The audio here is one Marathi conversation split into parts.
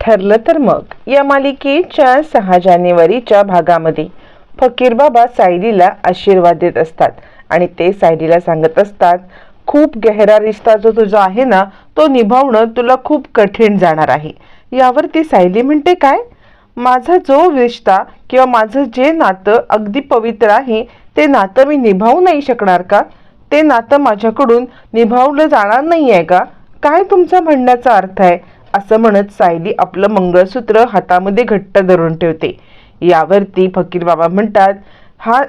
ठरलं तर मग. या मालिकेच्या सहा जानेवारीच्या भागामध्ये फकीर बाबा सायलीला आशीर्वाद देत असतात आणि ते सायलीला सांगत असतात खूप गहरा रिश्ता जो तुझा आहे ना तो निभावणं तुला खूप कठीण जाणार आहे. यावरती सायली म्हणते काय? माझा जो रिश्ता किंवा माझं जे नातं अगदी पवित्र आहे ते नातं मी निभावू नाही शकणार का? ते नातं माझ्याकडून निभावलं जाणार नाही आहे का? काय तुमचा म्हणण्याचा अर्थ आहे? असं म्हणत सायली आपलं मंगळसूत्र हातामध्ये घट्ट धरून ठेवते. यावरती फकीर बाबा म्हणतात हा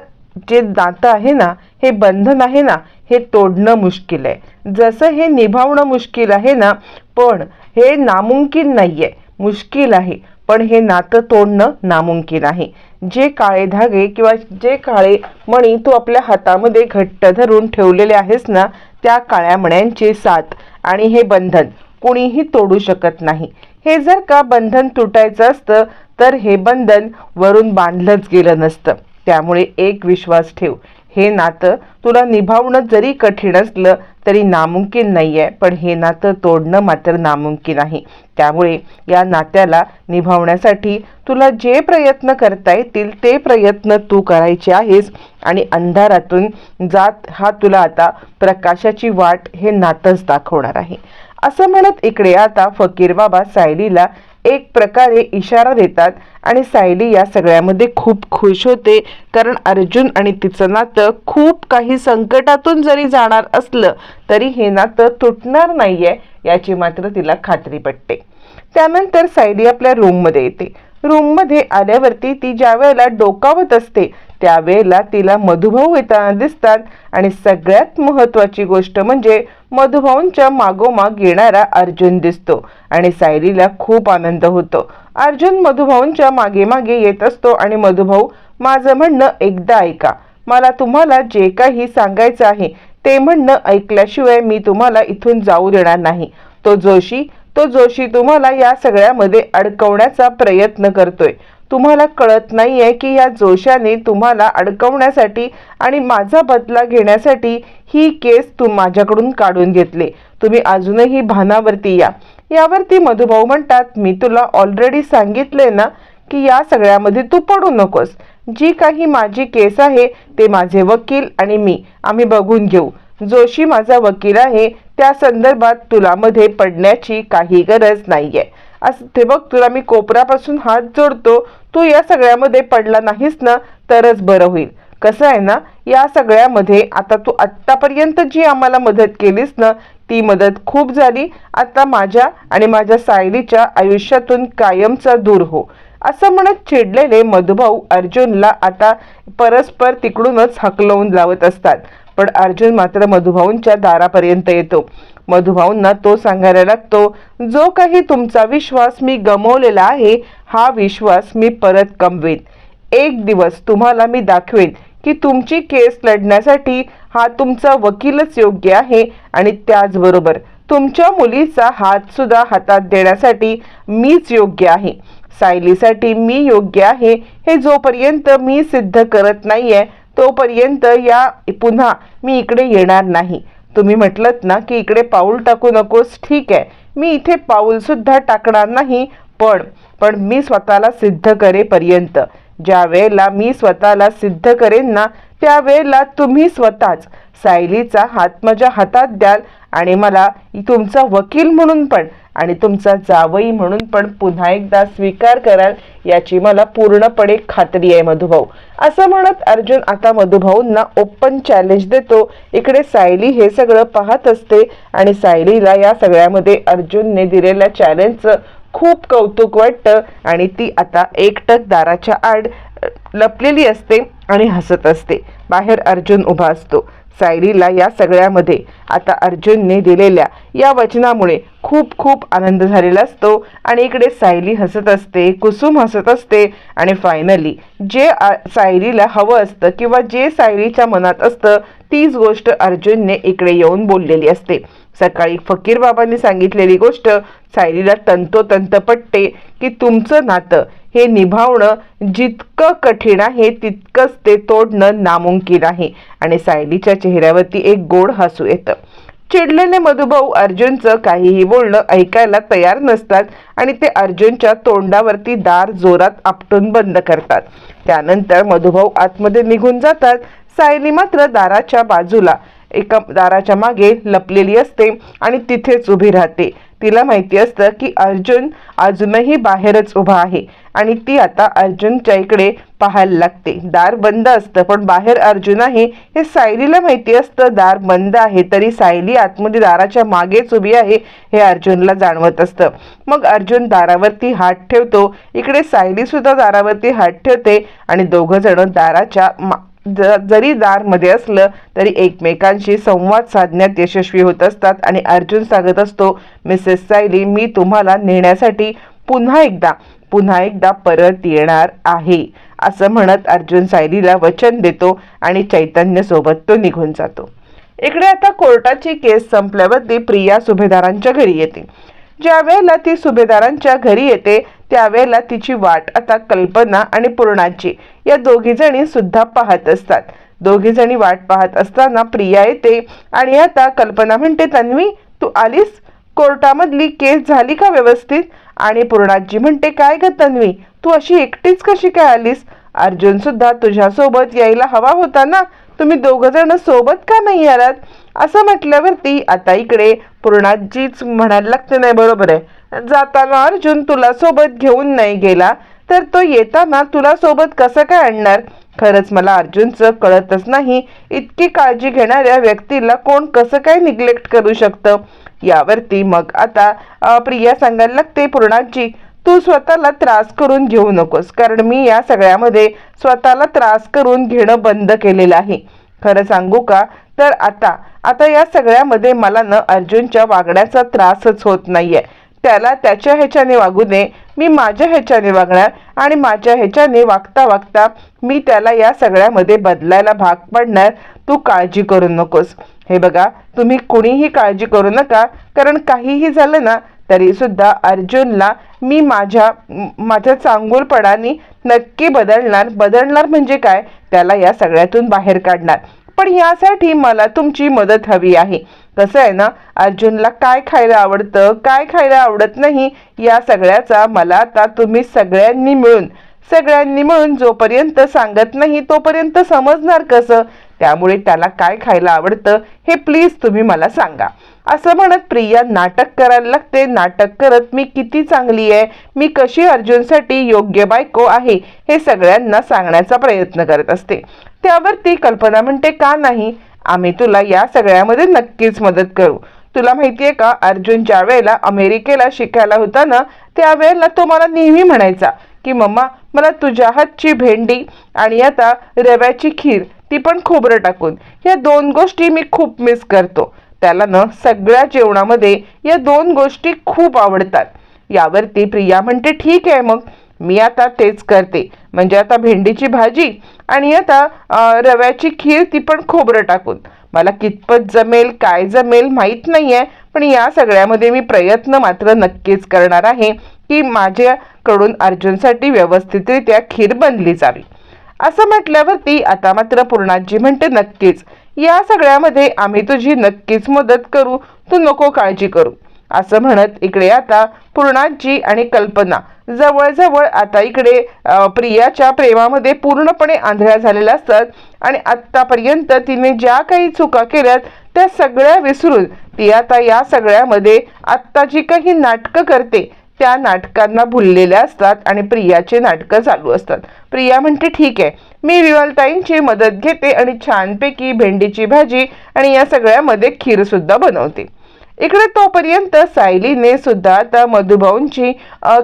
जे नातं आहे ना हे बंधन आहे ना हे तोडणं मुश्किल आहे. जसं हे निभावणं मुश्किल आहे ना पण हे नामुमकिन नाही आहे मुश्किल आहे पण हे नातं तोडणं नामुमकिन आहे. जे काळे धागे किंवा जे काळे मणी तू आपल्या हातामध्ये घट्ट धरून ठेवलेले आहेस ना त्या काळ्या मण्यांची साथ आणि हे बंधन कोणीही तोडू शकत नाही. हे जर का बंधन तुटायचं असतं तर हे बंधन वरून बांधलंच गेलं नसतं. त्यामुळे एक विश्वास ठेव. हे नातं तुला निभावणं जरी कठीण असलं तरी नामुमकिन नाही आहे पण हे नातं तोडणं मात्र नामुमकिन आहे. त्यामुळे या नात्याला निभावण्यासाठी तुला जे प्रयत्न करता येतील ते प्रयत्न तू करायचे आहेस आणि अंधारातून जात हा तुला आता प्रकाशाची वाट हे नातंच दाखवणार आहे. असं म्हणत इकडे आता फकीर बाबा सायलीला एक प्रकारे इशारा देतात आणि सायली या सगळ्यामध्ये खूप खुश होते कारण अर्जुन आणि तिचं नातं खूप काही संकटातून जरी जाणार असलं तरी हे नातं तुटणार नाहीये याची मात्र तिला खात्री पटते. त्यानंतर सायली आपल्या रूममध्ये येते. रूममध्ये आल्यावरती ती ज्या वेळेला डोकावत असते त्यावेळेला तिला मधुभाऊ येताना दिसतात. आणि सगळ्यात महत्वाची गोष्ट म्हणजे मधुभाऊंच्या मागोमाग येणारा अर्जुन दिसतो. आणि सायलीला खूप आनंद होतो. अर्जुन मधुभाऊंच्या मागे मागे येत असतो आणि मधुभाऊ माझं म्हणणं एकदा ऐका. मला तुम्हाला जे काही सांगायचं आहे ते म्हणणं ऐकल्याशिवाय मी तुम्हाला इथून जाऊ देणार नाही. तो जोशी तो जोशी तुम्हाला या सगळ्यामध्ये अडकवण्याचा प्रयत्न करतोय. तुम्हाला कळत नाही आहे की या जोशाने तुम्हाला अडकवण्यासाठी आणि माझा बदला घेण्यासाठी ही केस तू माझ्याकडून काढून घेतले. तुम्ही अजूनही भानावरती या. यावरती मधुभाऊ म्हणतात मी तुला ऑलरेडी सांगितले ना की या सगळ्यामध्ये तू पडू नकोस. जी काही माझी केस आहे ते माझे वकील आणि मी. आम्ही बघून घेऊ. जोशी माझा वकील आहे त्या संदर्भात तुला मध्ये पडण्याची काही गरज नाहीये. असं ते बघ तुला मी कोपरापासून हात जोडतो. तू या सगळ्यामध्ये पडला नाहीस ना तरच बरं होईल. कसं आहे ना या सगळ्यामध्ये आता तू आत्तापर्यंत जी आम्हाला मदत केलीस ना ती मदत खूप झाली. आता माझ्या आणि माझ्या सायलीच्या आयुष्यातून कायमचा दूर हो. असं म्हणत चिडलेले मधुभाऊ अर्जुनला आता परस्पर तिकडूनच हकलवून लावत असतात. पण अर्जुन मात्र मधुभाऊंच्या दारापर्यंत येतो. मधुभाऊंना तो सांगायला लागतो जो काही तुमचा विश्वास मी गमवलेला आहे हा विश्वास मी परत कमवेन एक दिवस तुम्हाला मी दाखवेन की तुमची केस लढण्यासाठी हा तुमचा वकीलच योग्य आहे आणि त्याचबरोबर तुमच्या मुलीचा हात सुद्धा हातात देण्यासाठी मीच योग्य आहे. सायलीसाठी मी योग्य आहे हे जोपर्यंत मी सिद्ध करत नाहीये तोपर्यंत या पुन्हा मी इकडे येणार नाही. तुम्ही म्हटलत ना की इकडे पाऊल टाकू नकोस ठीक आहे. मी इथे पाऊल सुद्धा टाकणार नाही पण पण मी स्वतःला सिद्ध करेपर्यंत. ज्या वेळेला मी स्वतःला सिद्ध करेन ना त्यावेळेला तुम्ही स्वतःच सायलीचा हात माझ्या हातात द्याल आणि मला तुमचा वकील म्हणून पण आणि तुमचा जावई म्हणून पण पुन्हा एकदा स्वीकार कराल याची मला पूर्णपणे खात्री आहे मधुभाऊ. असं म्हणत अर्जुन आता मधुभाऊंना ओपन चॅलेंज देतो. इकडे सायली हे सगळं पाहत असते आणि सायलीला या सगळ्यामध्ये अर्जुनने दिलेल्या चॅलेंजचं खूप कौतुक वाटतं आणि ती आता एकटक दाराच्या आड लपलेली असते आणि हसत असते. बाहेर अर्जुन उभा असतो. सायरीला या सगळ्यामध्ये आता अर्जुनने दिलेल्या या वचनामुळे खूप खूप आनंद झालेला असतो. आणि इकडे सायली हसत असते कुसुम हसत असते आणि फायनली जे सायरीला हवं असतं किंवा जे सायरीच्या मनात असतं तीच गोष्ट अर्जुनने इकडे येऊन बोललेली असते. सकाळी फकीर बाबांनी सांगितलेली गोष्ट सायलीला तंतोतंत पटते की तुमचं नातं हे निभावणं जितकं कठीण आहे तितकंच ते तोडणं नामुमकिन आहे. आणि सायलीच्या चेहऱ्यावरती एक गोड हसू येतं. चिडलेले मधुभाऊ अर्जुनचं काहीही बोलणं ऐकायला तयार नसतात आणि ते अर्जुनच्या तोंडावरती दार जोरात आपटून बंद करतात. त्यानंतर मधुभाऊ आतमध्ये निघून जातात. सायली मात्र दाराच्या बाजूला एका दाराच्या मागे लपलेली असते आणि तिथेच उभी राहते. तिला माहिती असतं की अर्जुन अजूनही बाहेरच उभा आहे आणि ती आता अर्जुनच्या इकडे पाहायला लागते. दार बंद असतं पण बाहेर अर्जुन आहे हे सायलीला माहिती असतं दार बंद आहे तरी सायली आतमध्ये दाराच्या मागेच उभी आहे हे अर्जुनला जाणवत असतं. मग अर्जुन दारावरती हात ठेवतो इकडे सायली सुद्धा दारावरती हात ठेवते आणि दोघं जण दाराच्या मा जरी दारमध्ये असलं तरी एकमेकांशी संवाद साधण्यात यशस्वी होत असतात. आणि अर्जुन सांगत असतो मिसेस सायली मी तुम्हाला नेण्यासाठी पुन्हा एकदा पुन्हा एकदा परत येणार आहे. असं म्हणत अर्जुन सायलीला वचन देतो आणि चैतन्यसोबत तो निघून जातो. इकडे आता कोर्टाची केस संपल्यावरती प्रिया सुभेदारांच्या घरी येते. ज्या वेळेला ती सुभेदारांच्या घरी येते त्यावेळेला तिची वाट आता कल्पना आणि पूर्णाची. या दोघी जणी सुद्धा पाहत असतात. दोघी जणी वाट पाहत असताना प्रिया येते आणि आता कल्पना म्हणते तन्वी तू आलीस? कोर्टामधली केस झाली का व्यवस्थित? आणि पूर्णाजी म्हणते काय ग तन्वी तू अशी एकटीच कशी काय आलीस? अर्जुन सुद्धा तुझ्यासोबत यायला हवा होता ना? तुम्ही दोघ जण सोबत का नाही आलात? असं म्हटल्यावरती आता इकडे पूर्णाजीच म्हणायला लागते नाही बरोबर आहे. जाताना अर्जुन तुला सोबत घेऊन नाही गेला तर तो येताना तुला सोबत कसं काय आणणार? खरंच मला अर्जुनचं कळतच नाही. इतकी काळजी घेणाऱ्या व्यक्तीला कोण कसं काय निग्लेक्ट करू शकतं? यावरती मग आता प्रिया सांगायला लागते पूर्णाजी तू स्वतःला त्रास करून घेऊ नकोस कारण मी या सगळ्यामध्ये स्वतःला त्रास करून घेणं बंद केलेलं आहे. खरं सांगू का? तर आता आता या सगळ्यामध्ये मला न अर्जुनच्या वागण्याचा त्रासच होत नाहीये. त्याला त्याच्या ह्याच्याने वागू दे मी माझ्या ह्याच्याने वागणार आणि माझ्या ह्याच्याने वागता वागता मी त्याला या सगळ्यामध्ये बदलायला भाग पडणार. तू काळजी करू नकोस. हे बघा तुम्ही कुणीही काळजी करू नका कारण काहीही झालं ना तरी सुद्धा अर्जुनला मी माझ्या माझ्या चांगुलपणाने नक्की बदलणार. बदलणार म्हणजे काय? त्याला या सगळ्यातून बाहेर काढणार. पण यासाठी मला तुमची मदत हवी आहे. कसं आहे ना अर्जुनला काय खायला आवडतं काय खायला आवडत नाही या सगळ्याचा मला आता तुम्ही सगळ्यांनी मिळून सगळ्यांनी मिळून जोपर्यंत सांगत नाही तोपर्यंत समजणार कसं? त्यामुळे त्याला काय खायला आवडतं हे प्लीज तुम्ही मला सांगा. असं म्हणत प्रिया नाटक करायला लागते. नाटक करत मी किती चांगली आहे? मी कशी अर्जुनसाठी योग्य बायको आहे? हे सगळ्यांना सांगण्याचा प्रयत्न करत असते. त्यावर ती कल्पना म्हणते का नाही? आम्ही तुला या सगळ्यामध्ये नक्कीच मदत करू. तुला माहिती आहे का अर्जुन ज्या वेळेला अमेरिकेला शिकायला होता ना त्यावेळेला तो मला नेहमी म्हणायचा की मम्मा मला तुझ्या हातची भेंडी आणि आता रव्याची खीर ती पण खोबरं टाकून. या दोन गोष्टी मी खूप मिस करतो. त्याला ना सगळ्या जेवणामध्ये या दोन गोष्टी खूप आवडतात. यावरती प्रिया म्हणते ठीक आहे मग मी आता तेच करते. म्हणजे आता भेंडीची भाजी आणि आता रव्याची खीर ती पण खोबरं टाकून. मला कितपत जमेल काय जमेल माहीत नाही आहे पण या सगळ्यामध्ये मी प्रयत्न मात्र नक्कीच करणार आहे की माझ्याकडून अर्जुनसाठी व्यवस्थितरित्या खीर बनली जावी. असं म्हटल्यावरती आता मात्र पूर्णाजी म्हणते नक्कीच. या सगळ्यामध्ये आम्ही तुझी नक्कीच मदत करू. तू नको काळजी करू. असं म्हणत इकडे आता पूर्णाजी आणि कल्पना जवळजवळ आता इकडे प्रियाच्या प्रेमामध्ये पूर्णपणे आंधळ्या झालेल्या असतात. आणि आत्तापर्यंत तिने ज्या काही चुका केल्यात त्या सगळ्या विसरून ती आता या सगळ्यामध्ये आत्ता जी काही नाटकं करते. त्या नाटकांना भुललेल्या असतात आणि प्रियाचे नाटकं चालू असतात. प्रिया म्हणते ठीक आहे मी रिवलताईंची मदत घेते आणि छानपैकी भेंडीची भाजी आणि या सगळ्यामध्ये खीर सुद्धा बनवते. इकडे तोपर्यंत सायलीने सुद्धा आता मधुभाऊंची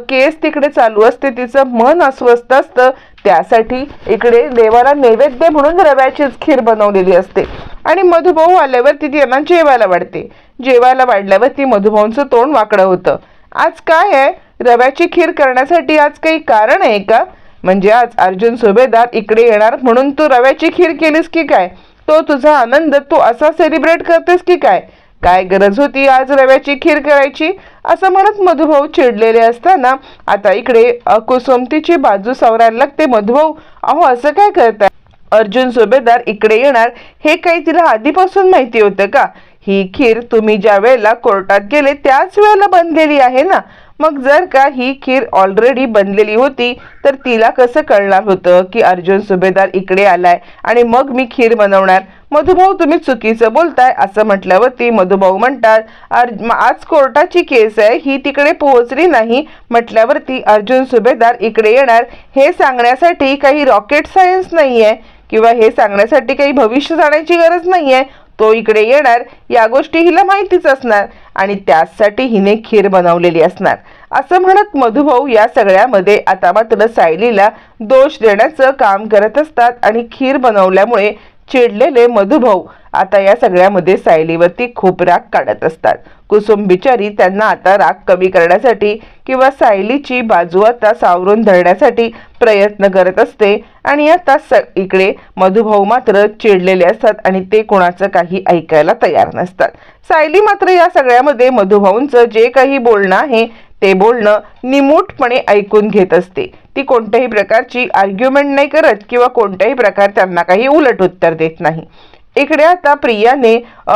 केस तिकडे चालू असते तिचं मन अस्वस्थ असतं. त्यासाठी इकडे देवाला नैवेद्य म्हणून रव्याचीच खीर बनवलेली असते आणि मधुभाऊ आल्यावर ती त्यांना जेवायला वाढते. जेवायला वाढल्यावर ती मधुभाऊंचं तोंड वाकडं होतं. आज काय आहे? रव्याची खीर करण्यासाठी आज काही कारण आहे का? म्हणजे आज अर्जुन सुभेदार इकडे येणार म्हणून तू रव्याची खीर केलीस की काय? तो तुझा आनंद तू असा सेलिब्रेट करतेस की काय? काय गरज होती आज रव्याची खीर करायची? असं म्हणत मधुभाऊ चिडलेले असताना आता इकडे अ, कुसुमतीची बाजू सावरायला लागते. मधुभाऊ अहो असं काय करताय? अर्जुन सुभेदार इकडे येणार हे काही तिला आधीपासून माहिती होतं का? ही खीर तुम्ही ज्या वेळेला कोर्टात गेले त्याच वेळेला बनलेली आहे ना? मग जर का ही खीर ऑलरेडी बनलेली होती तर तिला कसं कळणार होतं की अर्जुन सुभेदार इकडे आलाय आणि मग मी खीर बनवणार? मधुभाऊ तुम्ही चुकीचं बोलताय असं म्हटल्यावरती मधुभाऊ म्हणतात "अर्ज- आज कोर्टाची केस आहे ही तिकडे पोहोचली नाही. म्हटल्यावरती अर्जुन सुभेदार इकडे येणार हे सांगण्यासाठी काही रॉकेट सायन्स नाही आहे किंवा हे सांगण्यासाठी काही भविष्य जाण्याची गरज नाही आहे तो इकडे येणार या गोष्टी हिला माहितीच असणार आणि त्यासाठी हिने खीर बनवलेली असणार. असं म्हणत मधुभाऊ या सगळ्यामध्ये आता मात्र सायलीला दोष देण्याचं काम करत असतात आणि खीर बनवल्यामुळे चिडलेले मधुभाऊ आता या सगळ्यामध्ये सायलीवरती खूप राग काढत असतात. कुसुम बिचारी त्यांना आता राग कमी करण्यासाठी किंवा सायलीची बाजू आता सावरून धरण्यासाठी प्रयत्न करत असते. आणि आता स इकडे मधुभाऊ मात्र चिडलेले असतात आणि ते कोणाचं काही ऐकायला तयार नसतात. सायली मात्र या सगळ्यामध्ये मधुभाऊंचं जे काही बोलणं आहे ते बोलणं निमूटपणे ऐकून घेत असते. ती कोणत्याही प्रकारची आर्ग्युमेंट नाही करत किंवा कोणत्याही प्रकार त्यांना काही उलट उत्तर देत नाही. इकडे आता प्रियाने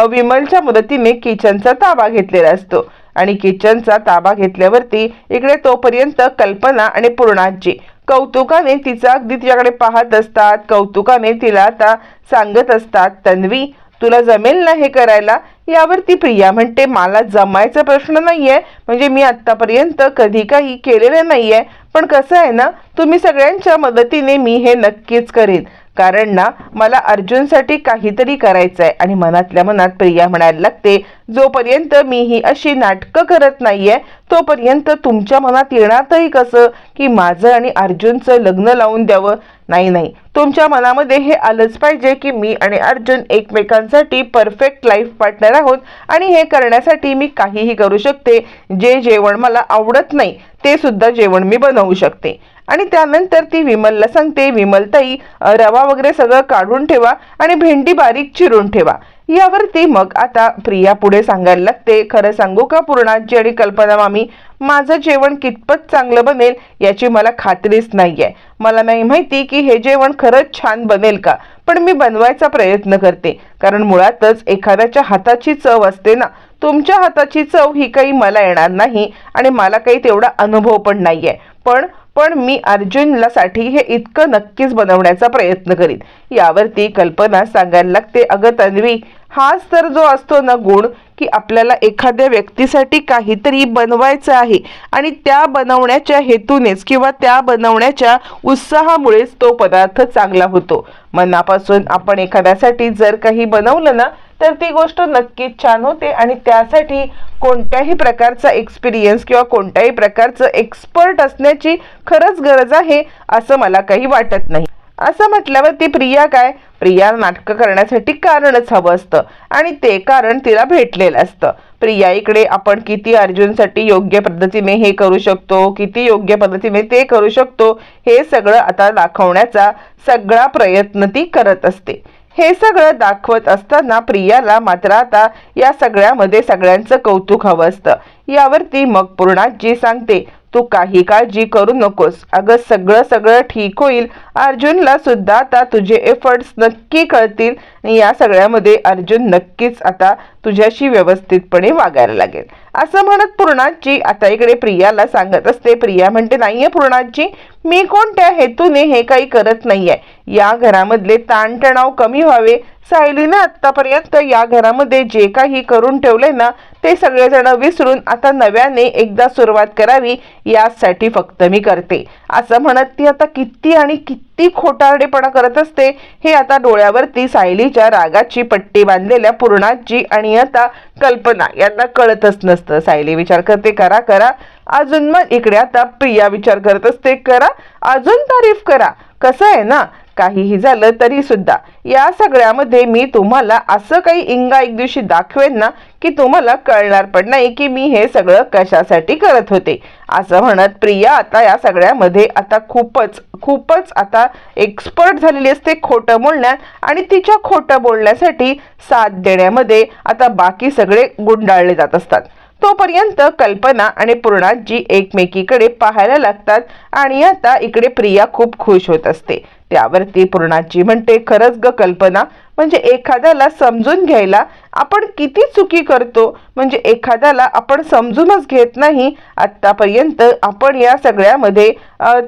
विमलच्या मदतीने किचनचा ताबा घेतलेला असतो. आणि किचनचा ताबा घेतल्यावरती इकडे तोपर्यंत कल्पना आणि पूर्णाजी कौतुकाने तिचा अगदी तिच्याकडे पाहत असतात. कौतुकाने तिला आता सांगत असतात तन्वी तुला जमेल ना हे करायला? यावरती प्रिया म्हणते मला जमायचा प्रश्न नाहीये. म्हणजे मी आत्तापर्यंत कधी काही केलेलं नाहीये. पण कसं आहे ना तुम्ही सगळ्यांच्या मदतीने मी हे नक्कीच करेन. कारण ना मला अर्जुनसाठी काहीतरी करायचं आहे आणि मनातल्या मनात प्रिया म्हणायला लागते जोपर्यंत मी ही अशी नाटकं करत नाहीये तोपर्यंत तुमच्या मनात येणारही कसं? की माझं आणि अर्जुनचं लग्न लावून द्यावं? नाही नाही. तुमच्या मनामध्ये हे आलंच पाहिजे की मी आणि अर्जुन एकमेकांसाठी परफेक्ट लाईफ पार्टनर आहोत आणि हे करण्यासाठी मी काहीही करू शकते. जे जेवण मला आवडत नाही ते सुद्धा जेवण मी बनवू शकते. आणि त्यानंतर ती विमलला सांगते विमलताई रवा वगैरे सगळं काढून ठेवा आणि भेंडी बारीक चिरून ठेवा. यावरती मग आता प्रिया पुढे सांगायला लागते खरं सांगू का पूर्णाजी आणि कल्पना मामी माझं जेवण कितपत चांगलं बनेल याची मला खात्रीच नाहीये. मला नाही माहिती की हे जेवण खरंच छान बनेल का पण मी बनवायचा प्रयत्न करते. कारण मुळातच एखाद्याच्या हाताची चव असते ना तुमच्या हाताची चव ही काही मला येणार नाही आणि मला काही तेवढा अनुभव पण नाहीये. पण पण मी अर्जुनला साठी हे इतकं नक्कीच बनवण्याचा प्रयत्न करीन. यावरती कल्पना सांगायला लागते. अगं तन्वी हाच तर जो असतो ना गुण की आपल्याला एखाद्या व्यक्तीसाठी काहीतरी बनवायचं आहे आणि त्या बनवण्याच्या हेतूनेच किंवा त्या बनवण्याच्या उत्साहामुळेच तो पदार्थ चांगला होतो. मनापासून आपण एखाद्यासाठी जर काही बनवलं ना तर ती गोष्ट नक्कीच छान होते आणि त्यासाठी कोणत्याही प्रकारचा एक्सपिरियन्स किंवा कोणत्याही प्रकारचं एक्सपर्ट असण्याची खरंच गरज आहे असं मला काही वाटत नाही. असं म्हटल्यावर ती प्रिया काय? प्रिया नाटकं करण्यासाठी कारणच हवं असतं आणि ते कारण तिला भेटलेलं असतं. प्रिया इकडे आपण किती अर्जुनसाठी योग्य पद्धतीने हे करू शकतो किती योग्य पद्धतीने ते करू शकतो हे सगळं आता दाखवण्याचा सगळा प्रयत्न ती करत असते. हे सगळं दाखवत असताना प्रियाला मात्र आता या सगळ्यामध्ये सगळ्यांचं कौतुक हवं असतं. यावरती मग पूर्णाजी सांगते तू काही काळजी करू नकोस. अगं सगळं सगळं ठीक होईल. अर्जुनला सुद्धा आता तुझे एफर्ट्स नक्की कळतील. या सगळ्यामध्ये अर्जुन नक्कीच आता तुझ्याशी व्यवस्थितपणे वागायला लागेल. असं म्हणत पूर्णाजी आता इकडे प्रियाला सांगत असते प्रिया म्हणते नाहीये पूर्णाजी मी कोणत्या हेतूने हे काही करत नाहीये. या घरामधले ताणतणाव कमी व्हावे. सायलीनं आत्तापर्यंत या घरामध्ये जे काही करून ठेवले ना ते सगळेजण विसरून आता नव्याने एकदा सुरुवात करावी यासाठी फक्त मी करते. असं म्हणत ती आता किती आणि किती ती खोटारडेपणा करत असते. हे आता डोळ्यावरती सायलीच्या रागाची पट्टी बांधलेल्या पूर्णाजी आणि आता कल्पना यांना कळतच नसतं. सायली विचार करते करा करा. अजून मग इकडे आता प्रिया विचार करत असते करा. अजून तारीफ करा. कसं आहे ना? काहीही झालं तरी सुद्धा. या सगळ्यामध्ये मी तुम्हाला असं काही इंगा एक दिवशी दाखवेन ना की तुम्हाला कळणार पण नाही की मी हे सगळं कशासाठी करत होते. असं म्हणत प्रिया आता या सगळ्यामध्ये आता खूपच खूपच आता एक्सपर्ट झालेली असते खोटं बोलण्यात आणि तिच्या खोटं बोलण्यासाठी साथ देण्यामध्ये आता बाकी सगळे गुंडाळले जात असतात. तोपर्यंत कल्पना आणि पूर्णाजी एकमेकीकडे पाहायला लागतात आणि आता इकडे प्रिया खूप खुश होत असते. त्यावरती पूर्णाची म्हणते खरंच ग कल्पना म्हणजे एखाद्याला समजून घ्यायला आपण किती चुकी करतो म्हणजे एखाद्याला आपण समजूनच घेत नाही आत्तापर्यंत आपण या सगळ्यामध्ये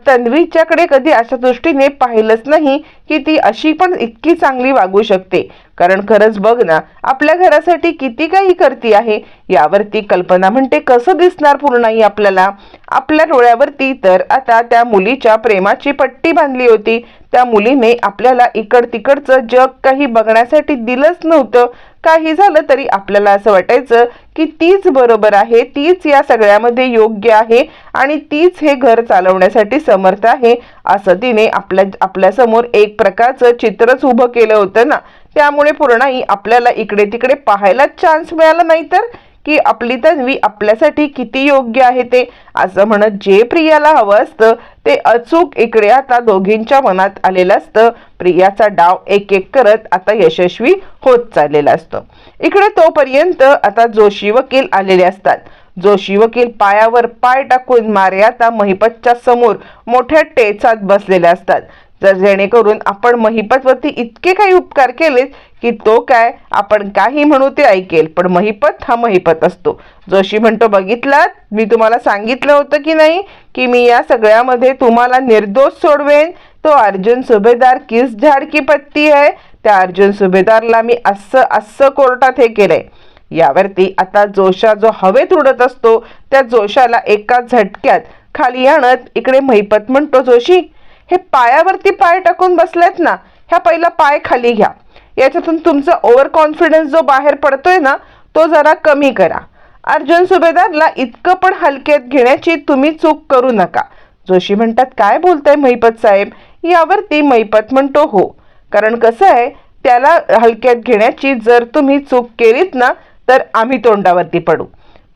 तन्वीच्याकडे कधी अशा दृष्टीने पाहिलंच नाही की ती अशी पण इतकी चांगली वागू शकते. कारण खरंच बघ ना आपल्या घरासाठी किती काही करती आहे यावरती कल्पना म्हणते कसं दिसणार पूर्णाई आपल्याला? आपल्या डोळ्यावरती तर आता त्या मुलीच्या प्रेमाची पट्टी बांधली होती. त्या मुलीने आपल्याला इकड तिकडचं जग काही बघण्यासाठी दिलंच नव्हतं. काही झालं तरी आपल्याला असं वाटायचं की तीच बरोबर आहे तीच या सगळ्यामध्ये योग्य आहे आणि तीच हे घर चालवण्यासाठी समर्थ आहे असं तिने आपल्या आपल्यासमोर एक प्रकारचं चित्रच उभं केलं होतं ना. त्यामुळे पूर्णाई आपल्याला इकडे तिकडे पाहायला चान्स मिळाला नाही तर की आपली तन्वी आपल्यासाठी किती योग्य आहे ते? असं म्हणत जे प्रियाला हवं असतं ते अचूक इकडे आता दोघींच्या मनात आलेलं असतं. प्रियाचा डाव एक एक करत आता यशस्वी होत चाललेला असतं. इकडे तोपर्यंत आता जोशी वकील आलेले असतात. जोशी वकील पायावर पाय टाकून मारे आता महिपतच्या समोर मोठ्या टेचात बसलेले असतात. जर जेणेकरून आपण महिपतवरती इतके काही उपकार केलेत की तो काय आपण काही म्हणू ते ऐकेल पण महिपत हा महिपत असतो. जोशी म्हणतो बघितलात? मी तुम्हाला सांगितलं होतं की नाही की मी या सगळ्यामध्ये तुम्हाला निर्दोष सोडवेन? तो अर्जुन सुभेदार किस झाड की पत्ती आहे? त्या अर्जुन सुभेदारला मी असं असं कोर्टात हे केलंय. यावरती आता जोशा जो हवेत उडत असतो त्या जोशाला एका झटक्यात खाली आणत इकडे महिपत म्हणतो जोशी हे पायावरती पाय टाकून बसलेत ना ह्या पहिला पाय खाली घ्या. याच्यातून तुमचा ओव्हर कॉन्फिडन्स जो बाहेर पडतोय ना तो जरा कमी करा. अर्जुन सुभेदारला इतकं पण हलक्यात घेण्याची तुम्ही चूक करू नका. जोशी म्हणतात काय बोलताय महिपत साहेब? यावरती महिपत म्हणतो हो. कारण कसं आहे त्याला हलक्यात घेण्याची जर तुम्ही चूक केलीत ना तर आम्ही तोंडावरती पडू.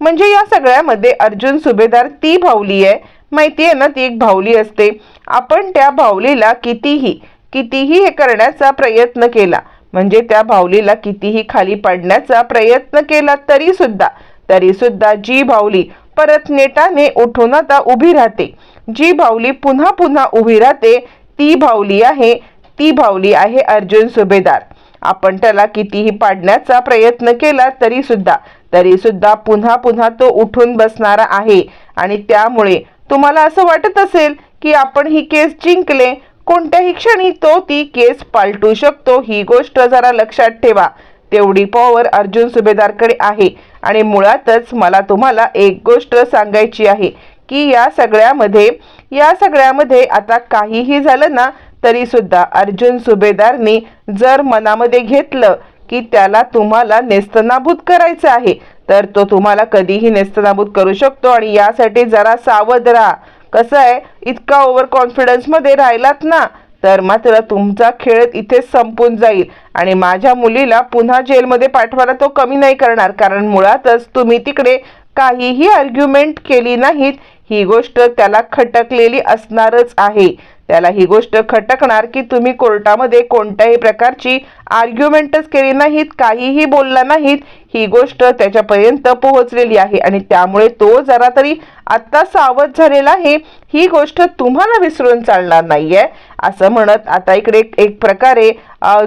म्हणजे या सगळ्यामध्ये अर्जुन सुभेदार ती भावली आहे. माहिती आहे ना ती एक भावली असते. आपण त्या भावलीला कितीही कितीही हे करण्याचा प्रयत्न केला म्हणजे त्या भावलीला कितीही खाली पाडण्याचा प्रयत्न केला तरी सुद्धा तरी सुद्धा जी भावली परत नेटाने उठून आता उभी राहते. जी भावली पुन्हा पुन्हा उभी राहते ती भावली आहे ती भावली आहे अर्जुन सुभेदार. आपण त्याला कितीही पाडण्याचा प्रयत्न केला तरी सुद्धा तरी सुद्धा पुन्हा पुन्हा तो उठून बसणारा आहे. आणि त्यामुळे तुम्हाला असं वाटत असेल की आपण ही केस जिंकले कोणत्याही क्षणी तो ती केस पालटू शकतो. ही गोष्ट जरा लक्षात ठेवा. तेवढी पॉवर अर्जुन सुभेदारकडे आहे. आणि मुळातच मला तुम्हाला एक गोष्ट सांगायची आहे की या सगळ्यामध्ये या सगळ्यामध्ये आता काहीही झालं ना तरी सुद्धा अर्जुन सुभेदारनी जर मनामध्ये घेतलं की त्याला तुम्हाला नेस्तनाभूत करायचं आहे तर तो तुम्हाला कधीही नेस्तनाभूत करू शकतो. आणि यासाठी जरा सावध राहा. कसं आहे इतका ओव्हर कॉन्फिडन्समध्ये राहिलात ना तर मात्र तुमचा खेळ इथे संपून जाईल. आणि माझ्या मुलीला पुन्हा जेलमध्ये पाठवायला तो कमी नाही करणार कारण मुळातच तुम्ही तिकडे काहीही आर्ग्युमेंट केली नाहीत. ही गोष्ट त्याला खटकलेली असणारच आहे. त्याला ही गोष्ट खटकणार की तुम्ही कोर्टामध्ये कोणत्याही प्रकारची आर्ग्युमेंटच केली नाहीत काहीही बोलला नाहीत. ही गोष्ट त्याच्यापर्यंत पोहोचलेली आहे आणि त्यामुळे तो जरा तरी आत्ता सावध झालेला आहे. ही गोष्ट तुम्हाला विसरून चालणार नाहीये. असं म्हणत आता इकडे एक प्रकारे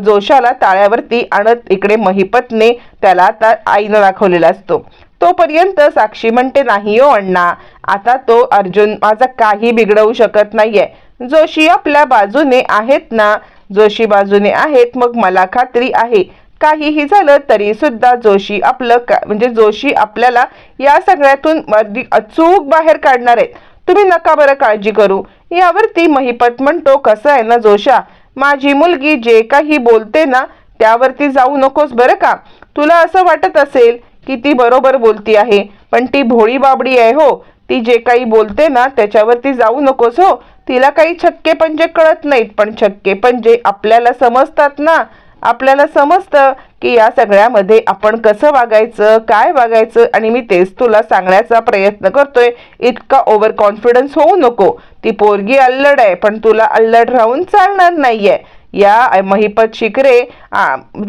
जोशाला ताळ्यावरती आणत इकडे महिपतने त्याला आता आईनं दाखवलेला असतो. तोपर्यंत साक्षी म्हणते नाही हो अण्णा आता तो अर्जुन माझा काही बिघडवू शकत नाहीये. जोशी आपल्या बाजूने आहेत ना? जोशी बाजूने आहेत मग मला खात्री आहे. काहीही झालं तरी सुद्धा जोशी आपलं का म्हणजे जोशी आपल्याला या सगळ्यातून अधिक अचूक बाहेर काढणार आहेत. तुम्ही नका बरं काळजी करू. यावरती महिपत म्हणतो कसं आहे ना जोशा? माझी मुलगी जे काही बोलते ना त्यावरती जाऊ नकोस बरं का? तुला असं वाटत असेल की ती बरोबर बोलती आहे पण ती भोळी बाबडी आहे हो. ती जे काही बोलते ना त्याच्यावरती जाऊ नकोस हो. तिला काही छक्के पंजे कळत नाहीत पण छक्के पंजे आपल्याला समजतात ना. आपल्याला समजतं की या सगळ्यामध्ये आपण कसं वागायचं काय वागायचं आणि मी तेच तुला सांगण्याचा प्रयत्न करतोय. इतका ओव्हर कॉन्फिडन्स होऊ नको. ती पोरगी अल्लड आहे पण तुला अल्लड राहून चालणार नाहीये. या महिपत शिकरे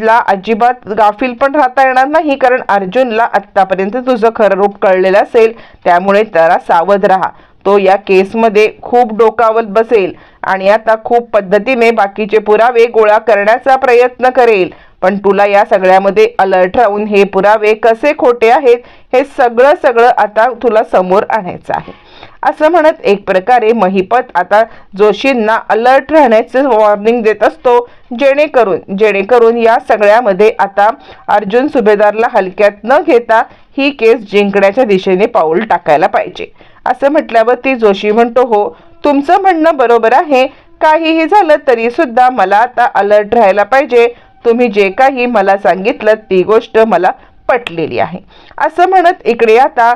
ला अजिबात गाफील पण राहता येणार नाही कारण अर्जुनला आत्तापर्यंत तुझं खरं रूप कळलेलं असेल. त्यामुळे जरा सावध राहा. तो या केसमध्ये खूप डोकावत बसेल आणि आता खूप पद्धतीने बाकीचे पुरावे गोळा करण्याचा प्रयत्न करेल. पण तुला या सगळ्यामध्ये अलर्ट राहून हे पुरावे कसे खोटे आहेत हे सगळं सगळं आता तुला समोर आणायचं आहे. असं म्हणत एक प्रकारे महिपत आता जोशींना अलर्ट राहण्याचे वॉर्निंग देत असतो. जेणेकरून जेणेकरून या सगळ्यामध्ये आता अर्जुन सुभेदारला हलक्यात न घेता ही केस जिंकण्याच्या दिशेने पाऊल टाकायला पाहिजे. असं म्हटल्यावर ती जोशी म्हणतो हो तुमचं म्हणणं बरोबर आहे. काहीही झालं तरी सुद्धा मला आता अलर्ट राहायला पाहिजे. तुम्ही जे काही मला सांगितलं ती गोष्ट मला पटलेली आहे. असं म्हणत इकडे आता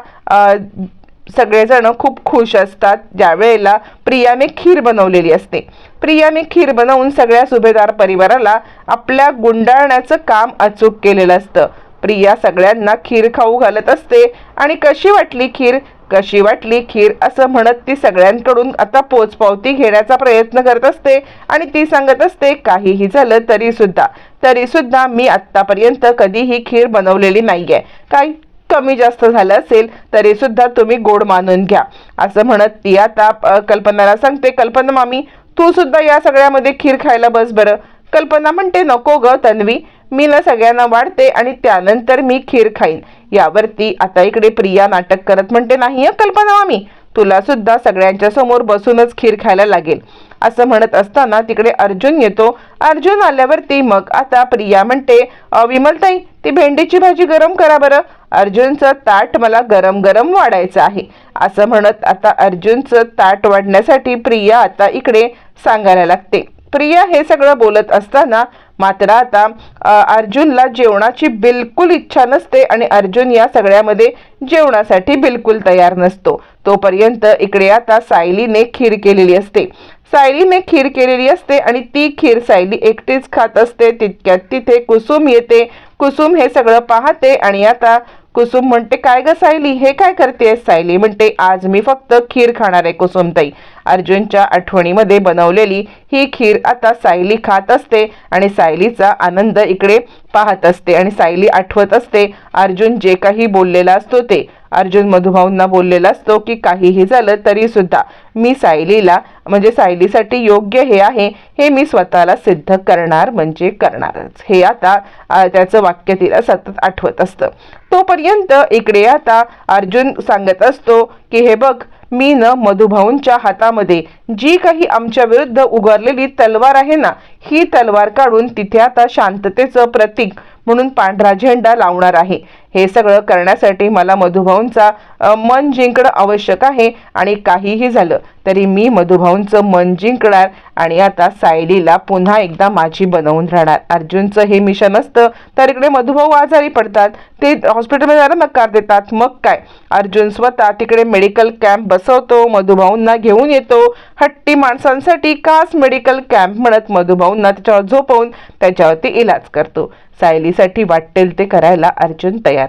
सगळेजण खूप खुश असतात. ज्यावेळेला प्रियाने खीर बनवलेली असते. प्रियाने खीर बनवून सगळ्या सुभेदार परिवाराला आपल्या गुंडाळण्याचं काम अचूक केलेलं असतं. प्रिया सगळ्यांना खीर खाऊ घालत असते. आणि कशी वाटली खीर? कशी वाटली खीर असं म्हणत ती सगळ्यांकडून आता पोचपावती घेण्याचा प्रयत्न करत असते आणि ती सांगत असते काहीही झालं तरी सुद्धा तरी सुद्धा मी आत्तापर्यंत कधीही खीर बनवलेली नाहीये. काही कमी जास्त झालं असेल तरी सुद्धा तुम्ही गोड मानून घ्या. असं म्हणत ती आता कल्पनाला सांगते कल्पना मामी तू सुद्धा या सगळ्यामध्ये खीर खायला बस बरं. कल्पना म्हणते नको ग तन्वी मी ना सगळ्यांना वाढते आणि त्यानंतर मी खीर खाईन. यावरती आता इकडे प्रिया नाटक करत म्हणते नाही कल्पना मामी तुला सुद्धा सगळ्यांच्या समोर बसूनच खीर खायला लागेल. असं म्हणत असताना तिकडे अर्जुन येतो. अर्जुन आल्यावरती मग आता प्रिया म्हणते विमलताई ती भेंडीची भाजी गरम करा बरं. अर्जुनचं ताट मला गरम गरम वाढायचं आहे. असं म्हणत आता अर्जुनचं ताट वाढण्यासाठी प्रिया आता इकडे सांगायला लागते. प्रिया हे सगळं बोलत असताना मात्र आता अर्जुनला जेवणाची बिलकुल इच्छा नसते आणि अर्जुन या सगळ्यामध्ये जेवणासाठी बिलकुल तयार नसतो. तोपर्यंत इकडे आता सायलीने खीर केलेली असते. सायलीने खीर केलेली असते आणि ती खीर सायली एकटीच खात असते. तितक्यात तिथे कुसुम येते. कुसुम हे सगळं पाहते आणि आता कुसुम म्हणते काय ग सायली? हे काय करते सायली? म्हणते आज मी फक्त खीर खाणार आहे कुसुमताई. अर्जुनच्या आठवणीमध्ये बनवलेली ही खीर आता सायली खात असते आणि सायलीचा आनंद इकडे पाहत असते आणि सायली आठवत असते अर्जुन जे काही बोललेला असतो ते. अर्जुन मधुभाऊंना बोललेला असतो की काहीही झालं तरी सुद्धा मी सायलीला म्हणजे सायलीसाठी योग्य हे आहे हे मी स्वतःला सिद्ध करणार म्हणजे करणारच. हे आता त्याचं वाक्य तिला सतत आठवत असतं. तोपर्यंत इकडे आता अर्जुन सांगत असतो की हे बघ मी न मधुभाऊंच्या हातामध्ये जी काही आमच्या विरुद्ध उगारलेली तलवार आहे ना ही तलवार काढून तिथे आता शांततेचं प्रतीक म्हणून पांढरा झेंडा लावणार आहे. हे सगळं करण्यासाठी मला मधुभाऊंचा मन जिंकणं आवश्यक आहे आणि काहीही झालं तरी मी मधुभाऊंचं मन जिंकणार आणि आता सायलीला पुन्हा एकदा माझी बनवून राहणार. अर्जुनचं हे मिशन असतं तर इकडे मधुभाऊ आजारी पडतात. ते हॉस्पिटलमध्ये जायला नकार देतात. मग काय? अर्जुन स्वतः तिकडे मेडिकल कॅम्प बसवतो मधुभाऊंना घेऊन येतो. हट्टी माणसांसाठी कास मेडिकल कॅम्प म्हणत मधुभाऊंना त्याच्यावर झोपवून त्याच्यावरती इलाज करतो. सायलीसाठी वाटेल ते करायला अर्जुन तयार